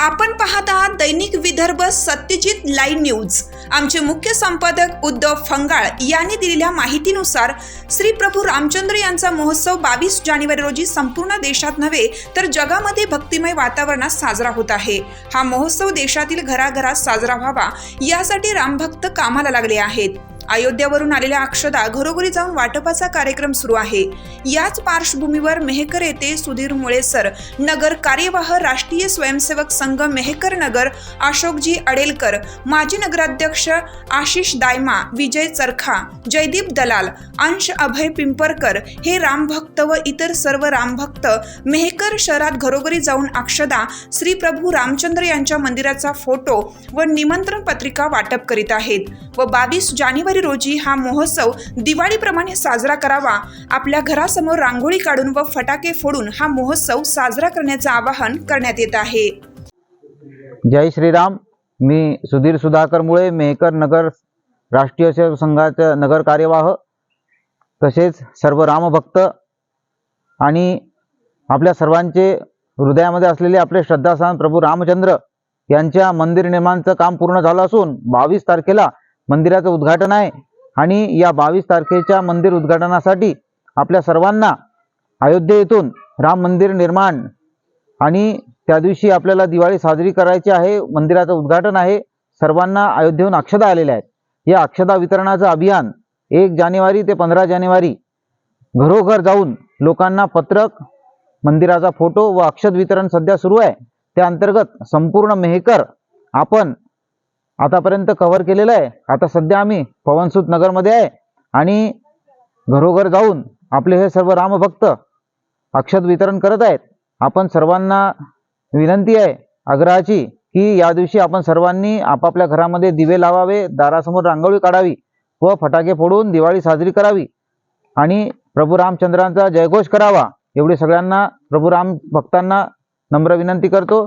आपण पाहत आहात दैनिक विदर्भ सत्यजित लाईव्ह न्यूज. आमचे मुख्य संपादक उद्धव फंगाळ यांनी दिलेल्या माहितीनुसार श्री प्रभू रामचंद्र यांचा महोत्सव बावीस जानेवारी रोजी संपूर्ण देशात नव्हे तर जगामध्ये भक्तिमय वातावरणात साजरा होत आहे. हा महोत्सव देशातील घराघरात साजरा व्हावा यासाठी रामभक्त कामाला लागले आहेत. अयोध्यावरून आलेल्या अक्षदा घरोघरी जाऊन वाटपाचा कार्यक्रम सुरू आहे. याच पार्श्वभूमीवर मेहकर येथे सुधीर मुळेसर नगर कार्यवाह राष्ट्रीय स्वयंसेवक संघ मेहकर नगर अशोकजी अडेलकर माजी नगराध्यक्ष आशिष दायमा विजय चरखा जयदीप दलाल अंश अभय पिंपरकर हे रामभक्त व इतर सर्व रामभक्त मेहकर शहरात घरोघरी जाऊन अक्षदा श्री प्रभू रामचंद्र यांच्या मंदिराचा फोटो व निमंत्रण पत्रिका वाटप करीत आहेत व बावीस जानेवारी रोजी हा महोत्सव दिवाळीप्रमाणे साजरा करावा. आपल्या घरासमोर रांगोळी काढून व फटाके फोडून हा महोत्सव साजरा करण्याचं आवाहन करण्यात येत आहे. जय श्रीराम. मी सुधीर सुधाकर मुळे मेहकर नगर राष्ट्रीय सेवक संघाचा नगर कार्यवाह तसेच सर्व रामभक्त आणि आपल्या सर्वांचे हृदयामध्ये असलेले आपले श्रद्धास्थान प्रभू रामचंद्र यांच्या मंदिर निर्माणचं काम पूर्ण झालं असून बावीस तारखेला मंदिराचं उद्घाटन आहे. आणि या बावीस तारखेच्या मंदिर उद्घाटनासाठी आपल्या सर्वांना अयोध्ये येथून राम मंदिर निर्माण आणि त्या दिवशी आपल्याला दिवाळी साजरी करायची आहे. मंदिराचं उद्घाटन आहे. सर्वांना अयोध्येहून अक्षदा आलेल्या आहेत. या अक्षदा वितरणाचं अभियान एक जानेवारी ते पंधरा जानेवारी घरोघर जाऊन लोकांना पत्रक मंदिराचा फोटो व अक्षद वितरण सध्या सुरू आहे. त्या अंतर्गत संपूर्ण मेहकर आपण आतापर्यंत कव्हर केलेलं आहे. आता सध्या आम्ही पवनसूत नगरमध्ये आहे आणि घरोघर जाऊन आपले हे सर्व रामभक्त अक्षत वितरण करत आहेत. आपण सर्वांना विनंती आहे आग्रहाची की या दिवशी आपण सर्वांनी आपापल्या घरामध्ये दिवे लावावे दारासमोर रांगोळी काढावी व फटाके फोडून दिवाळी साजरी करावी. आणि प्रभू रामचंद्रांचा जयघोष करावा एवढी सगळ्यांना प्रभू राम भक्तांना नम्र विनंती करतो.